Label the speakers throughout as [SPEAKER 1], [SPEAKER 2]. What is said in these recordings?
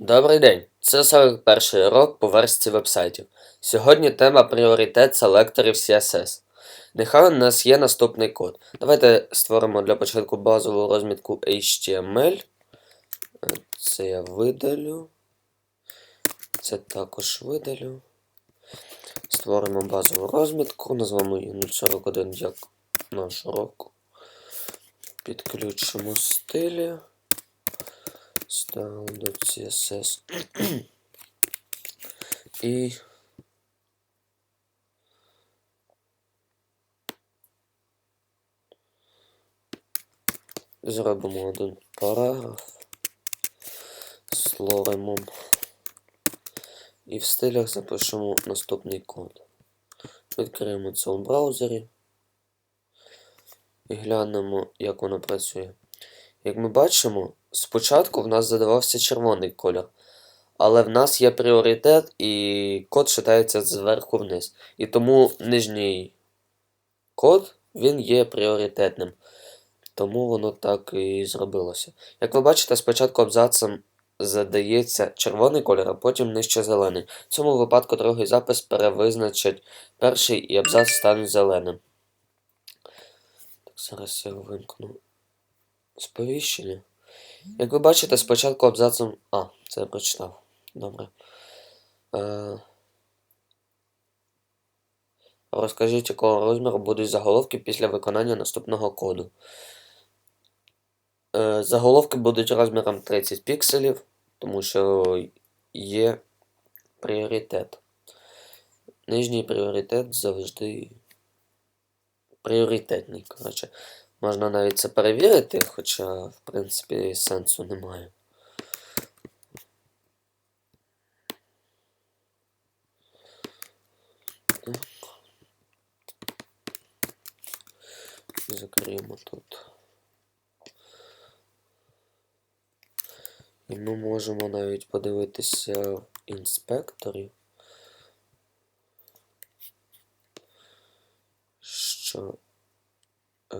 [SPEAKER 1] Добрий день! Це 41 урок по версії вебсайтів. Сьогодні тема пріоритет селекторів CSS. Нехай у нас є наступний код. Давайте створимо для початку базову розмітку HTML. Е, Це я видалю. Це також видалю. Створимо базову розмітку, назвемо її 041 як наш урок. Підключимо стилі. До І зробимо один параграф з лоремом. І в стилях запишемо наступний код. Відкриємо це у браузері і глянемо, як воно працює. Як ми бачимо, спочатку в нас задавався червоний кольор, але в нас є пріоритет і код читається зверху вниз. І тому нижній код він є пріоритетним. Тому воно так і зробилося. Як ви бачите, спочатку абзацем задається червоний кольор, а потім нижче зелений. В цьому випадку другий запис перевизначить перший і абзац стане зеленим. Так, зараз я вимкну сповіщення. Як ви бачите, спочатку абзацом. А, це я прочитав. Добре. Е... Розкажіть, якого розміру будуть заголовки після виконання наступного коду. Е, Заголовки будуть розміром 30 пікселів, тому що є пріоритет. Нижній пріоритет завжди пріоритетний. Коротше. Можна навіть це перевірити, хоча, в принципі, сенсу немає. Закриємо тут. І ми можемо навіть подивитися в інспекторі, що е,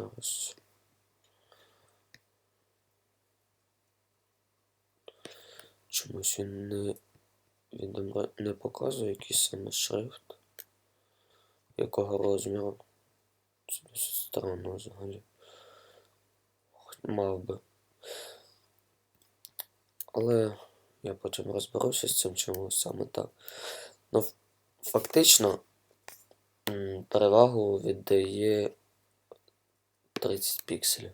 [SPEAKER 1] зараз. Чомусь він не відобра... не показує який саме шрифт, якого розміру. Це досить странно взагалі. Мав би. Але я потім розберуся з цим, чому саме так. Ну, фактично перевагу віддає 30 пікселів.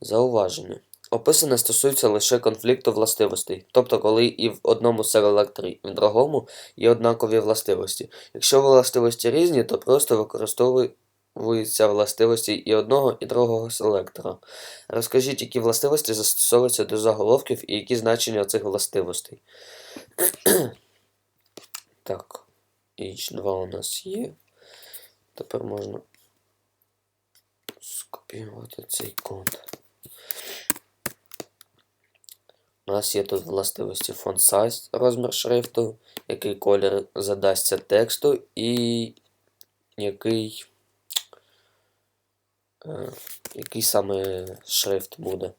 [SPEAKER 1] Зауваження. Описане стосується лише конфлікту властивостей, тобто коли і в одному селекторі, і в другому є однакові властивості. Якщо властивості різні, то просто використовуються властивості і одного, і другого селектора. Розкажіть, які властивості застосовуються до заголовків і які значення цих властивостей. так, H2 у нас є. Тепер можна скопіювати цей код. У нас є тут властивості font size, розмір шрифту, який колір задасться тексту і який, е, який саме шрифт буде.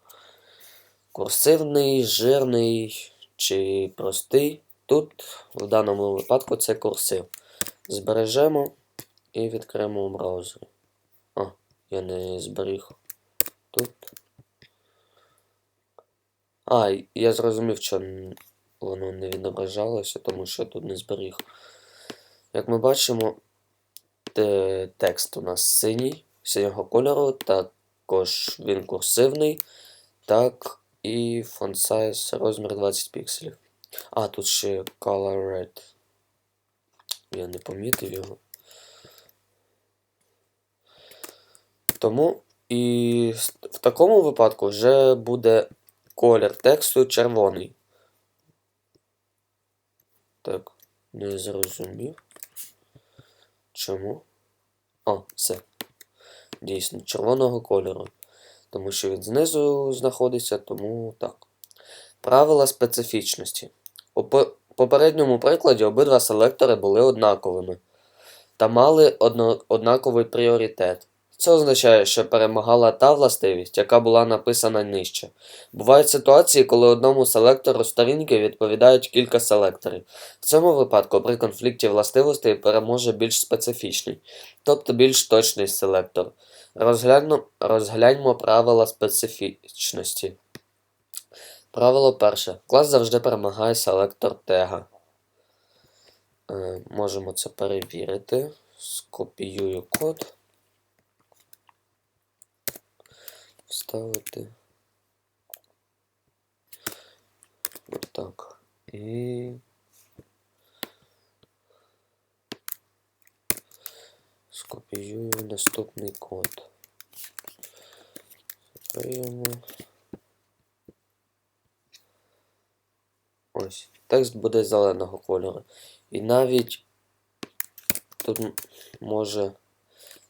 [SPEAKER 1] Курсивний, жирний чи простий. Тут в даному випадку це курсив. Збережемо і відкриємо у браузері. Я не зберіг тут. А, я зрозумів, що воно не відображалося, тому що тут не зберіг. Як ми бачимо, те- текст у нас синій, синього кольору, також він курсивний, так і font size розмір 20 пікселів. А, тут ще color red. Я не помітив його. Тому і в такому випадку вже буде колір тексту червоний. Так, не зрозумів. Чому? О, все. Дійсно, червоного кольору. Тому що він знизу знаходиться, тому так. Правила специфічності. У попередньому прикладі обидва селектори були однаковими та мали однаковий пріоритет. Це означає, що перемагала та властивість, яка була написана нижче. Бувають ситуації, коли одному селектору сторінки відповідають кілька селекторів. В цьому випадку при конфлікті властивостей переможе більш специфічний, тобто більш точний селектор. Розгляну, розгляньмо правила специфічності. Правило перше. Клас завжди перемагає селектор тега. Е, можемо це перевірити. Скопіюю код. Вставити. Отак. І. Скопіюю наступний код. Закриємо. Ось. Текст буде зеленого кольору. І навіть тут може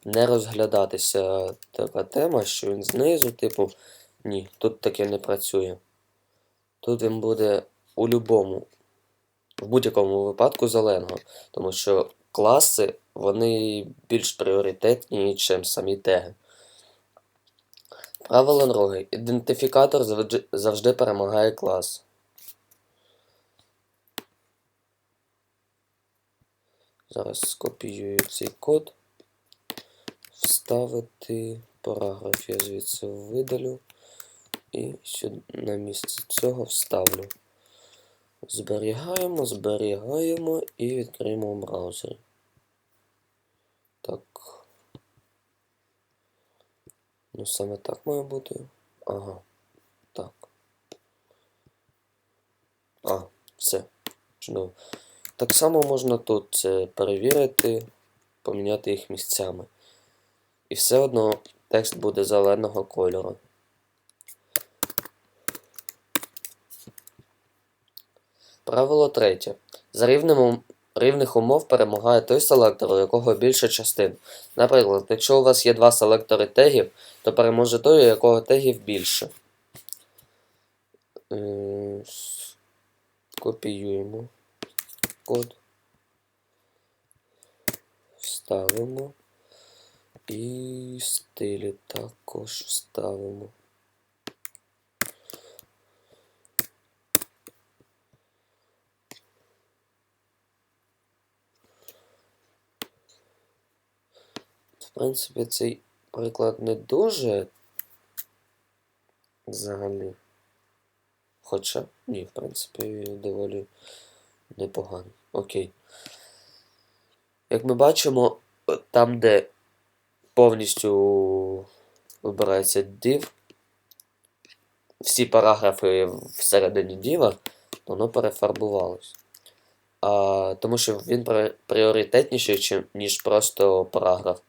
[SPEAKER 1] не розглядатися така тема, що він знизу, типу, ні, тут таке не працює. Тут він буде у любому, в будь-якому випадку зеленого, тому що класи вони більш пріоритетні, ніж самі теги. Правило друге. Ідентифікатор завжди, завжди перемагає клас. Зараз скопіюю цей код. Вставити параграф я звідси видалю. І сюди на місце цього вставлю. Зберігаємо, зберігаємо і відкриємо у браузері. Так. Ну, саме так має бути. Ага. Так. А, все. Чудово. Так само можна тут це перевірити, поміняти їх місцями. І все одно текст буде зеленого кольору. Правило третє. За рівним, ум- рівних умов перемагає той селектор, у якого більше частин. Наприклад, якщо у вас є два селектори тегів, то переможе той, у якого тегів більше. Е, Копіюємо код. Вставимо. І стилі також вставимо. В принципі, цей приклад не дуже взагалі. Хоча, ні, в принципі, доволі непоганий. Окей. Як ми бачимо, там, де повністю вибирається div, всі параграфи всередині діва, воно перефарбувалось. А, тому що він пріоритетніший, ніж просто параграф.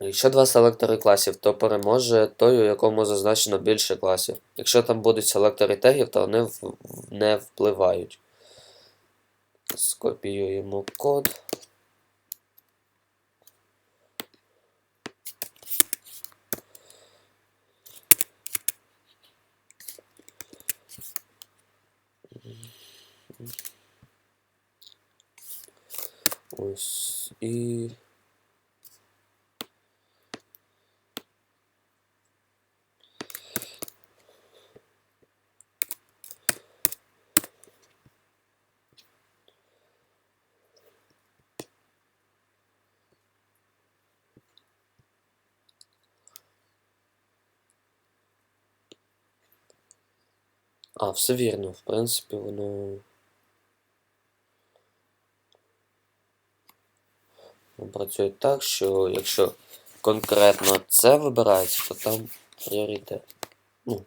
[SPEAKER 1] Якщо два селектори класів, то переможе той, у якому зазначено більше класів. Якщо там будуть селектори тегів, то вони не впливають. Скопіюємо код. Ось і. А, все вірно, в принципі, воно. Працює так, що якщо конкретно це вибирається, то там пріоритет. Ну,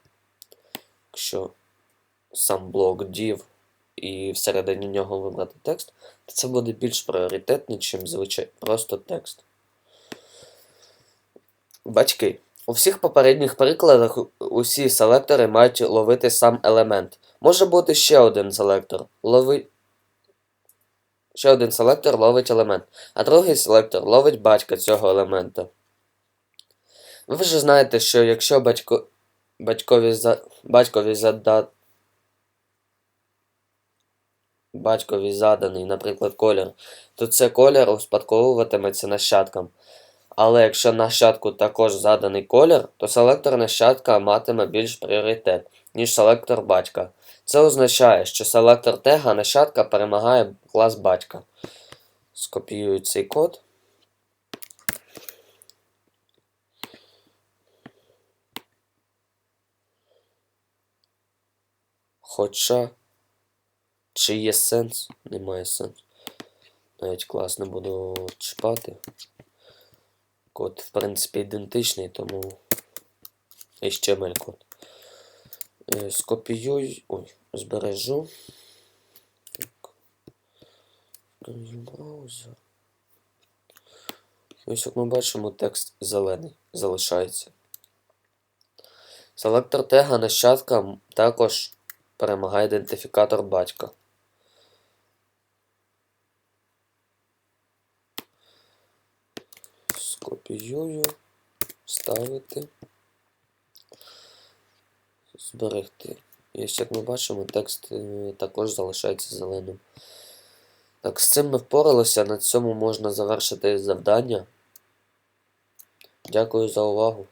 [SPEAKER 1] якщо сам блок div і всередині нього вибрати текст, то це буде більш пріоритетний, чим звичай просто текст. Батьки. У всіх попередніх прикладах усі селектори мають ловити сам елемент. Може бути ще один селектор. Лови... Ще один селектор ловить елемент, а другий селектор ловить батька цього елемента. Ви вже знаєте, що якщо батько... батькові, за... батькові зада... батькові заданий, наприклад, колір, то це колір успадковуватиметься нащадкам. Але якщо нащадку також заданий колір, то селектор нащадка матиме більш пріоритет, ніж селектор батька. Це означає, що селектор тега нащадка перемагає клас батька. Скопіюю цей код. Хоча, чи є сенс? Немає сенсу. Навіть клас не буду чіпати. Код, в принципі, ідентичний, тому HTML код. Е, Скопіюй. Ой, збережу. Ось як ми бачимо, текст зелений залишається. Селектор тега нащадка також перемагає ідентифікатор батька. Скопіюю, вставити, зберегти. І ось як ми бачимо, текст е, також залишається зеленим. Так, з цим ми впоралися. На цьому можна завершити завдання. Дякую за увагу.